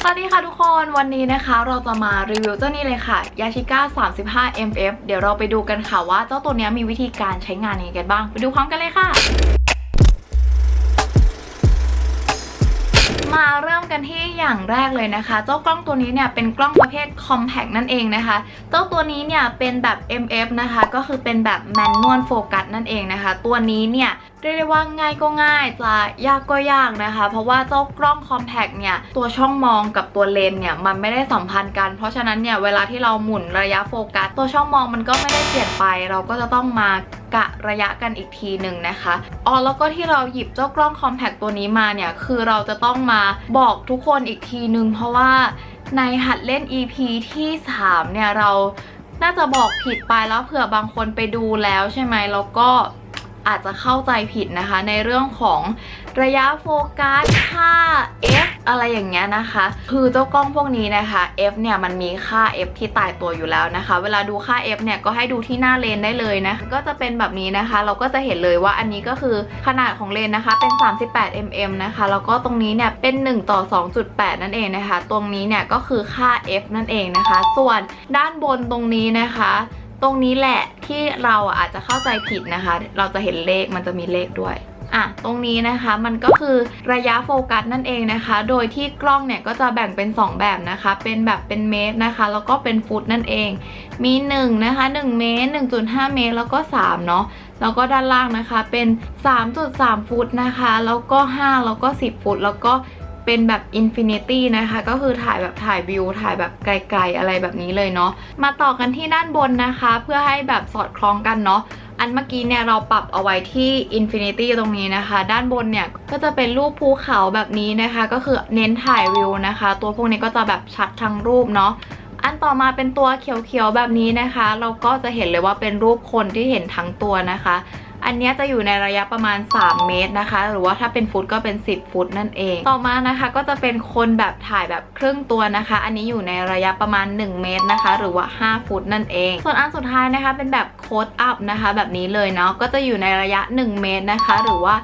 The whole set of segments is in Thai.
สวัสดีค่ะทุกคนวันนี้นะคะเราจะมารีวิวเจ้านี้เลยค่ะยาชิก้า35 mf เดี๋ยวเราไปดูกันค่ะว่าเจ้าตัวนี้มีวิธีการใช้งานยังไงกันบ้าง ไปดูพร้อมกันเลยค่ะ มาเริ่มกันที่อย่างแรกเลยนะคะ เจ้ากล้องตัวนี้เนี่ยเป็นกล้องประเภท compact นั่นเองนะคะ เจ้าตัวนี้เนี่ยเป็นแบบ MF นะคะ ก็คือเป็นแบบ manual focus นั่นเองนะคะ ตัวนี้เนี่ยเรียกได้ว่าง่ายก็ง่ายจะยากก็ยากนะคะ เพราะว่าเจ้ากล้อง compact เนี่ยตัวช่องมองกับตัวเลนเนี่ยมันไม่ได้สัมพันธ์กัน เพราะฉะนั้นเนี่ยเวลาที่เราหมุนระยะโฟกัส ตัวช่องมองมันก็ไม่ได้เปลี่ยนไป เราก็จะต้องมา กะระยะกันอีกทีหนึ่งนะคะอ๋อแล้วก็ที่เราหยิบเจ้ากล้องคอมแพคตัวนี้มาเนี่ย คือเราจะต้องมาบอกทุกคนอีกทีหนึ่งเพราะว่าในหัดเล่น EP ที่ 3 เนี่ยเราน่าจะบอกผิดไปแล้วเผื่อบางคนไปดูแล้วใช่ไหมแล้วก็ อาจจะเข้าใจผิดนะคะ ในเรื่องของระยะโฟกัสค่า f อะไรอย่างเงี้ยนะคะ คือเจ้ากล้องพวกนี้นะคะ f เนี่ยมันมีค่า f ที่ตายตัวอยู่แล้วนะคะ เวลาดูค่า f เนี่ยก็ให้ดูที่หน้าเลนได้เลยนะ ก็จะเป็นแบบนี้นะคะ เราก็จะเห็นเลยว่าอันนี้ก็คือขนาดของเลนนะคะเป็น 38 mm นะคะแล้วก็ตรงนี้เนี่ยเป็น1ต่อ2.8 นั่นเองนะคะ ตรงนี้เนี่ยก็คือค่า f นั่นเองนะคะ ส่วนด้านบนตรงนี้นะคะ ตรงนี้แหละที่เราอาจจะเข้าใจผิดนะคะ เราจะเห็นเลขมันจะมีเลขด้วยอะตรงนี้นะคะมันก็คือระยะโฟกัสนั่นเองนะคะ โดยที่กล้องเนี่ยก็จะแบ่งเป็น 2 แบบนะคะ เป็นแบบเป็นเมตรนะคะ แล้วก็เป็นฟุตนั่นเอง มี1นะคะ1เมตร1.5 เมตร แล้วก็3เนาะแล้วก็ด้านล่างนะคะเป็น 3.3 ฟุตนะคะ แล้วก็ 5 แล้วก็ 10 ฟุต แล้วก็ เป็นแบบอินฟินิตี้นะคะ ก็คือถ่ายแบบถ่ายวิวถ่ายแบบไกลๆอะไรแบบนี้เลยเนาะมาต่อกันที่ด้านบนนะคะ เพื่อให้แบบสอดคล้องกันเนาะอันเมื่อกี้เนี่ยเราปรับเอาไว้ที่ Infinity ตรงนี้นะคะ ด้านบนเนี่ยก็จะเป็นรูปภูเขาแบบนี้นะคะ ก็คือเน้นถ่ายวิวนะคะ ตัวพวกนี้ก็จะแบบชัดทั้งรูปเนาะอันต่อมาเป็นตัวเขียวๆแบบนี้นะคะ เราก็จะเห็นเลยว่าเป็นรูปคนที่เห็นทั้งตัวนะคะ อันนี้จะอยู่ในระยะประมาณ 3 เมตรนะคะ หรือว่าถ้าเป็นฟุตก็เป็น 10 ฟุตนั่นเอง ต่อมานะคะก็จะเป็นคนแบบถ่ายแบบครึ่งตัวนะคะ อันนี้อยู่ในระยะประมาณ 1 เมตรนะคะ หรือว่า 5 ฟุตนั่นเอง ส่วนอันสุดท้ายนะคะเป็นแบบโคดอัพนะคะ แบบนี้เลยเนาะก็จะอยู่ในระยะ 1 เมตรนะคะ หรือว่า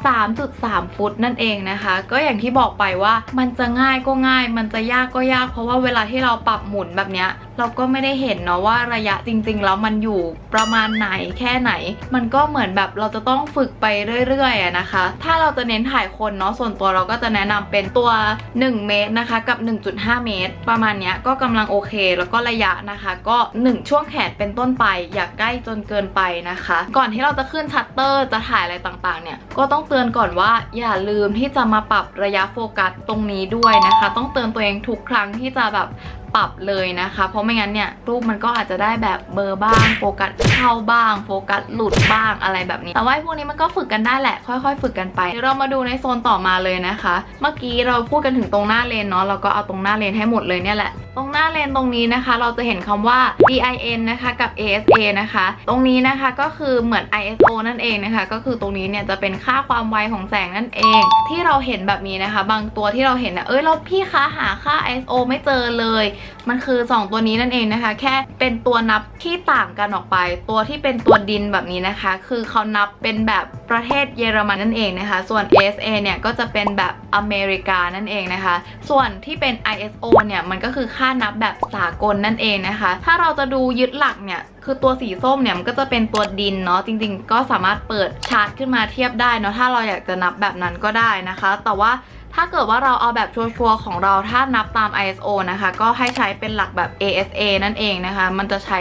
3.3 ฟุตนั่นเองนะคะ ก็อย่างที่บอกไปว่ามันจะง่ายก็ง่าย มันจะยากก็ยาก เพราะว่าเวลาที่เราปรับหมุนแบบเนี้ยเราก็ไม่ได้เห็นเนาะว่าระยะจริงๆแล้วมันอยู่ประมาณไหนแค่ไหน มันก็เหมือนแบบเราจะต้องฝึกไปเรื่อยๆนะคะ ถ้าเราจะเน้นถ่ายคนเนาะส่วนตัวเราก็จะแนะนำเป็นตัว 1 เมตรนะคะ กับ 1.5 เมตร ประมาณเนี้ยก็กำลังโอเค แล้วก็ระยะนะคะ ก็ 1 ช่วงแขนเป็นต้นไป อย่าใกล้จนเกินไปนะคะ ก่อนที่เราจะขึ้นชัตเตอร์จะถ่ายอะไรต่างๆเนี่ยก็ต้องเตือนก่อนว่าอย่าลืมที่จะมาปรับระยะโฟกัสตรงนี้ด้วยนะคะ ต้องเตือนตัวเองทุกครั้งที่จะแบบ ปรับเลยนะคะ เพราะไม่งั้นเนี่ยรูปมันก็อาจจะได้แบบเบลอร์บ้างโฟกัสเข้าบ้าง โฟกัสหลุดบ้างอะไรแบบนี้ แต่ว่าพวกนี้มันก็ฝึกกันได้แหละ ค่อย ๆ ฝึกกันไปเดี๋ยวเรามาดูในโซนต่อมาเลยนะคะ เมื่อกี้เราพูดกันถึงตรงหน้าเลนเนาะเราก็เอาตรงหน้าเลนให้หมดเลยเนี่ยแหละตรงหน้าเลนตรงนี้นะคะ เราจะเห็นคำว่า DIN นะคะกับ ASA นะคะ ตรงนี้นะคะก็คือเหมือน ISO นั่นเองนะคะ ก็คือตรงนี้เนี่ยจะเป็นค่าความไวของแสงนั่นเอง ที่เราเห็นแบบนี้นะคะ บางตัวที่เราเห็นนะเอ้ยเราพี่คะหาค่า ISO ไม่เจอเลย มันคือ 2 ตัวนี้นั่นเองนะคะ แค่เป็นตัวนับที่ต่างกันออกไป ตัวที่เป็นตัวดินแบบนี้นะคะ คือเขานับเป็นแบบประเทศเยอรมันนั่นเองนะคะ ส่วน ASA เนี่ยก็จะเป็นแบบ อเมริกานั่นเองนะคะ ส่วนที่เป็น ISO เนี่ยมันก็คือค่านับแบบสากลนั่นเองนะคะ ถ้าเราจะดูยึดหลักเนี่ยคือตัวสีส้มเนี่ยมันก็จะเป็นตัวดินเนาะจริงๆ ก็สามารถเปิดชาร์ตขึ้นมาเทียบได้เนาะถ้าเราอยากจะนับแบบนั้นก็ได้นะคะ แต่ว่าถ้าเกิดว่าเราเอาแบบชัวร์ๆของเราถ้านับตาม ISO นะคะ ก็ให้ใช้เป็นหลักแบบ ASA นั่นเองนะคะ มันจะใช้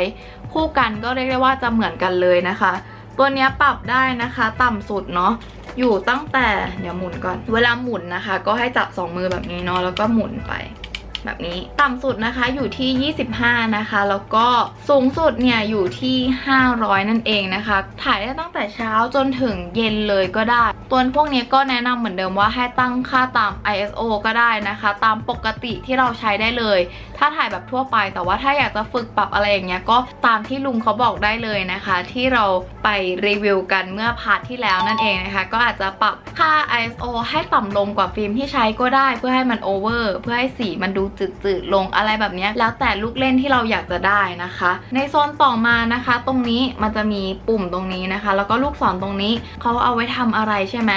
คู่กันก็เรียกได้ว่าจะเหมือนกันเลยนะคะ ตัวนี้ปรับได้นะคะ ต่ำสุดเนาะ อยู่ตั้งแต่เดี๋ยวหมุนก่อน เวลาหมุนนะคะ ก็ให้จับสองมือแบบนี้เนาะแล้วก็หมุนไป แบบนี้ต่ำสุดนะคะอยู่ที่ 25 นะคะ แล้วก็สูงสุดเนี่ยอยู่ที่ 500 นั่นเองนะคะ ถ่ายได้ตั้งแต่เช้าจนถึงเย็นเลยก็ได้ ตัวพวกนี้ก็แนะนำเหมือนเดิมว่าให้ตั้งค่าตาม ISO ก็ได้นะคะ ตามปกติที่เราใช้ได้เลย ถ้าถ่ายแบบทั่วไป แต่ว่าถ้าอยากจะฝึกปรับอะไรอย่างเงี้ยก็ตามที่ลุงเขาบอกได้เลยนะคะ ที่เราไปรีวิวกันเมื่อพาร์ทที่แล้วนั่นเองนะคะ ก็อาจจะปรับค่า ISO ให้ต่ำลงกว่าฟิล์มที่ใช้ก็ได้ เพื่อให้มันโอเวอร์เพื่อให้สีมันดูจืดๆลงอะไรแบบนี้แล้วแต่ลูกเล่นที่เราอยากจะได้นะคะ ในโซนต่อมานะคะ ตรงนี้มันจะมีปุ่มตรงนี้นะคะ แล้วก็ลูกศรตรงนี้เขาเอาไว้ทำอะไรใช่ไหม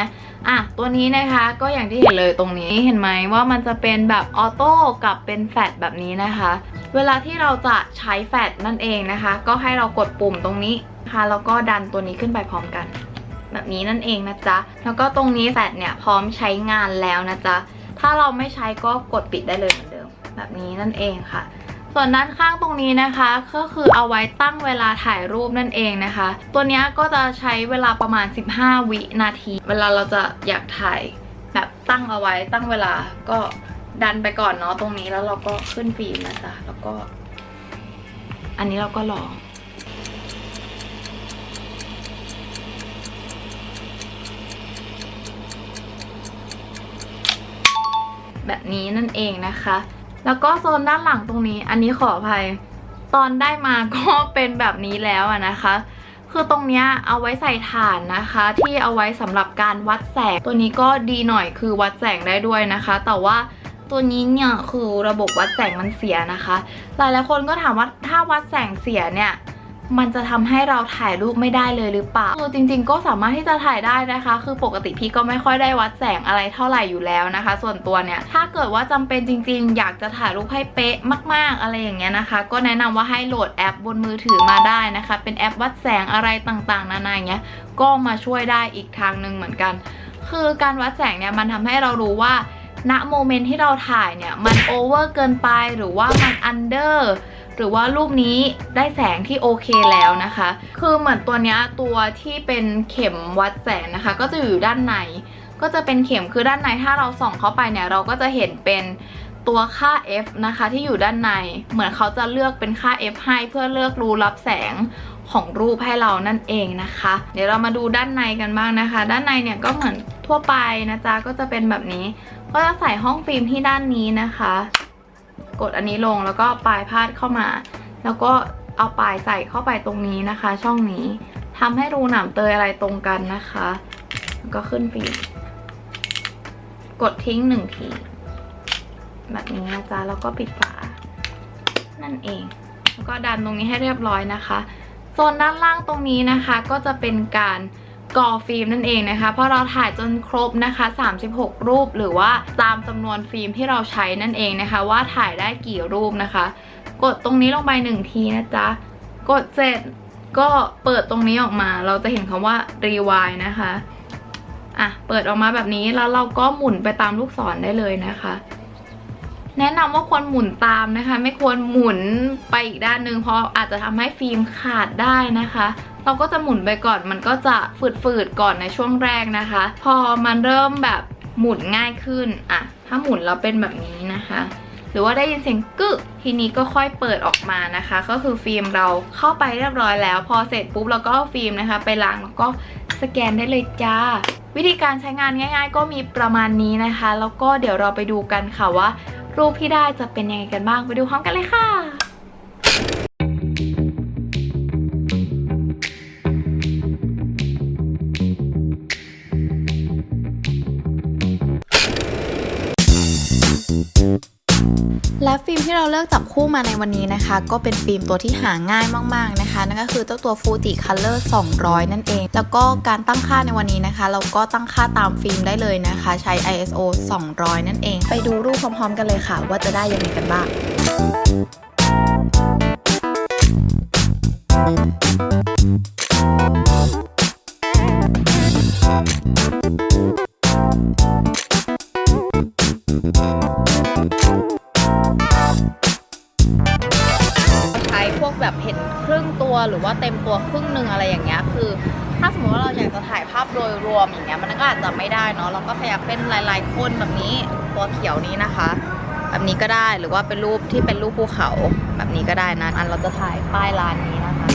อะตัวนี้นะคะก็อย่างที่เห็นเลยตรงนี้เห็นไหมว่ามันจะเป็นแบบออโต้กับเป็นแฟลตแบบนี้นะคะ เวลาที่เราจะใช้แฟลตนั่นเองนะคะ ก็ให้เรากดปุ่มตรงนี้นะคะแล้วก็ดันตัวนี้ขึ้นไปพร้อมกัน แบบนี้นั่นเองนะจ๊ะแล้วก็ตรงนี้แฟลตเนี่ยพร้อมใช้งานแล้วนะจ๊ะถ้าเราไม่ใช้ก็กดปิดได้เลย แบบนี้นั่นเองค่ะ ส่วนด้านข้างตรงนี้นะคะ ก็คือเอาไว้ตั้งเวลาถ่ายรูปนั่นเองนะคะ ตัวนี้ก็จะใช้เวลาประมาณ 15 วินาที เวลาเราจะอยากถ่ายแบบตั้งเอาไว้ตั้งเวลาก็ดันไปก่อนเนาะตรงนี้แล้วเราก็ขึ้นฟิล์มนะจ๊ะแล้วก็ อันนี้เราก็รองแบบนี้นั่นเองนะคะ แล้วก็โซนด้านหลังตรงนี้ อันนี้ขออภัย ตอนได้มาก็เป็นแบบนี้แล้วนะคะ คือตรงเนี้ยเอาไว้ใส่ฐานนะคะ ที่เอาไว้สำหรับการวัดแสง ตัวนี้ก็ดีหน่อยคือวัดแสงได้ด้วยนะคะ แต่ว่าตัวนี้เนี่ยคือระบบวัดแสงมันเสียนะคะ หลายหลายคนก็ถามว่าถ้าวัดแสงเสียเนี่ย มันจะทำให้เราถ่ายรูปไม่ได้เลยหรือเปล่าคือจริง ๆ ก็สามารถที่จะถ่ายได้นะคะ คือปกติพี่ก็ไม่ค่อยได้วัดแสงอะไรเท่าไหร่อยู่แล้วนะคะ ส่วนตัวเนี่ยถ้าเกิดว่าจำเป็นจริง ๆ อยากจะถ่ายรูปให้เป๊ะมาก ๆ อะไรอย่างเงี้ยนะคะ ก็แนะนำว่าให้โหลดแอปบนมือถือมาได้นะคะ เป็นแอปวัดแสงอะไรต่างๆ นานาอย่างเงี้ยก็มาช่วยได้อีกทางหนึ่งเหมือนกัน คือการวัดแสงเนี่ยมันทำให้เรารู้ว่าณโมเมนต์ที่เราถ่ายเนี่ยมันโอเวอร์เกินไปหรือว่ามันอันเดอร์ หรือว่ารูปนี้ได้แสงที่โอเคแล้วนะคะ คือเหมือนตัวนี้ตัวที่เป็นเข็มวัดแสงนะคะ ก็จะอยู่ด้านใน ก็จะเป็นเข็มคือด้านในถ้าเราส่องเข้าไปเนี่ยเราก็จะเห็นเป็นตัวค่า f นะคะที่อยู่ด้านใน เหมือนเขาจะเลือกเป็นค่า f ให้เพื่อเลือกรูรับแสงของรูปให้เรานั่นเองนะคะ เดี๋ยวเรามาดูด้านในกันบ้างนะคะ ด้านในเนี่ยก็เหมือนทั่วไปนะจ๊ะก็จะเป็นแบบนี้ ก็จะใส่ห้องฟิล์มที่ด้านนี้นะคะ กดอันนี้ลงแล้วก็ปลายพาดเข้ามา แล้วก็เอาปลายใส่เข้าไปตรงนี้นะคะ ช่องนี้ทำให้รูหนามเตยอะไรตรงกันนะคะแล้วก็ขึ้นฟิล์มกดทิ้งหนึ่งทีแบบนี้นะจ๊ะแล้วก็ปิดฝา นั่นเอง แล้วก็ดันตรงนี้ให้เรียบร้อยนะคะ โซนด้านล่างตรงนี้นะคะ ก็จะเป็นการ ก่อฟิล์มนั่นเองนะคะเพราะเราถ่ายจนครบนะคะ 36 รูปหรือว่าตามจำนวนฟิล์มที่เราใช้นั่นเองนะคะ ว่าถ่ายได้กี่รูปนะคะ กดตรงนี้ลงไปหนึ่งทีนะจ๊ะ กดเสร็จก็เปิดตรงนี้ออกมา เราจะเห็นคำว่า rewind นะคะอะเปิดออกมาแบบนี้แล้วเราก็หมุนไปตามลูกศรได้เลยนะคะ แนะนำว่าควรหมุนตามนะคะ ไม่ควรหมุนไปอีกด้านหนึ่งเพราะอาจจะทำให้ฟิล์มขาดได้นะคะ เราก็จะหมุนไปก่อน มันก็จะฝืดๆก่อนในช่วงแรกนะคะ พอมันเริ่มแบบหมุนง่ายขึ้นอะถ้าหมุนแล้วเป็นแบบนี้นะคะ หรือว่าได้ยินเสียงกึกทีนี้ก็ค่อยเปิดออกมานะคะ ก็คือฟิล์มเราเข้าไปเรียบร้อยแล้ว พอเสร็จปุ๊บเราก็ฟิล์มนะคะ ไปล้างแล้วก็สแกนได้เลยจ้า วิธีการใช้งานง่าย ๆ ก็มีประมาณนี้นะคะ แล้วก็เดี๋ยวเราไปดูกันค่ะว่า รูปที่ได้จะเป็นยังไงกันบ้างไปดูพร้อมกันเลยค่ะ และฟิล์มที่เราเลือกจับคู่มาในวันนี้นะคะ ก็เป็นฟิล์มตัวที่หาง่ายมากๆนะคะ นั่นก็คือเจ้าตัว Fuji Color 200 นั่นเอง แล้วก็การตั้งค่าในวันนี้นะคะ เราก็ตั้งค่าตามฟิล์มได้เลยนะคะ ใช้ ISO 200 นั่นเอง ไปดูรูปพร้อมๆ กันเลยค่ะ ว่าจะได้ยังไงกันบ้าง โดยรวมอย่างเงี้ยมันก็อาจจะไม่ได้เนาะเราก็พยายามเป็นลายๆคนแบบนี้ตัวเขียวนี้นะคะ แบบนี้ก็ได้หรือว่าเป็นรูปที่เป็นรูปภูเขาแบบนี้ก็ได้นะอันเราจะถ่ายป้ายร้านนี้นะคะ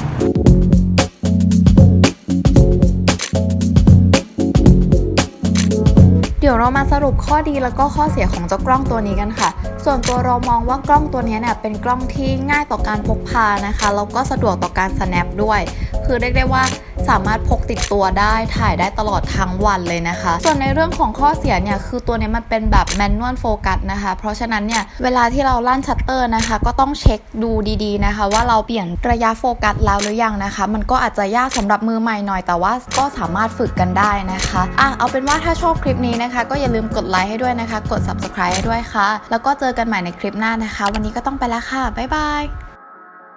เดี๋ยวเรามาสรุปข้อดีแล้วก็ข้อเสียของเจ้ากล้องตัวนี้กันค่ะ ส่วนตัวเรามองว่ากล้องตัวนี้เนี่ยเป็นกล้องที่ง่ายต่อการพกพานะคะ แล้วก็สะดวกต่อการ snap ด้วย คือเรียกได้ว่าสามารถพกติดตัวได้ถ่ายได้ตลอดทั้งวันเลยนะคะ ส่วนในเรื่องของข้อเสียเนี่ยคือตัวนี้มันเป็นแบบแมนนวลโฟกัสนะคะ เพราะฉะนั้นเนี่ยเวลาที่เราลั่นชัตเตอร์นะคะ ก็ต้องเช็คดูดีๆนะคะ ว่าเราเปลี่ยนระยะโฟกัสแล้วหรือยังนะคะ มันก็อาจจะยากสำหรับมือใหม่หน่อยแต่ว่าก็สามารถฝึกกันได้นะคะอะเอาเป็นว่าถ้าชอบคลิปนี้นะคะ ก็อย่าลืมกดไลค์ให้ด้วยนะคะ กด subscribe ให้ด้วยค่ะ แล้วก็เจอกันใหม่ในคลิปหน้านะคะ วันนี้ก็ต้องไปแล้วค่ะบ๊ายบาย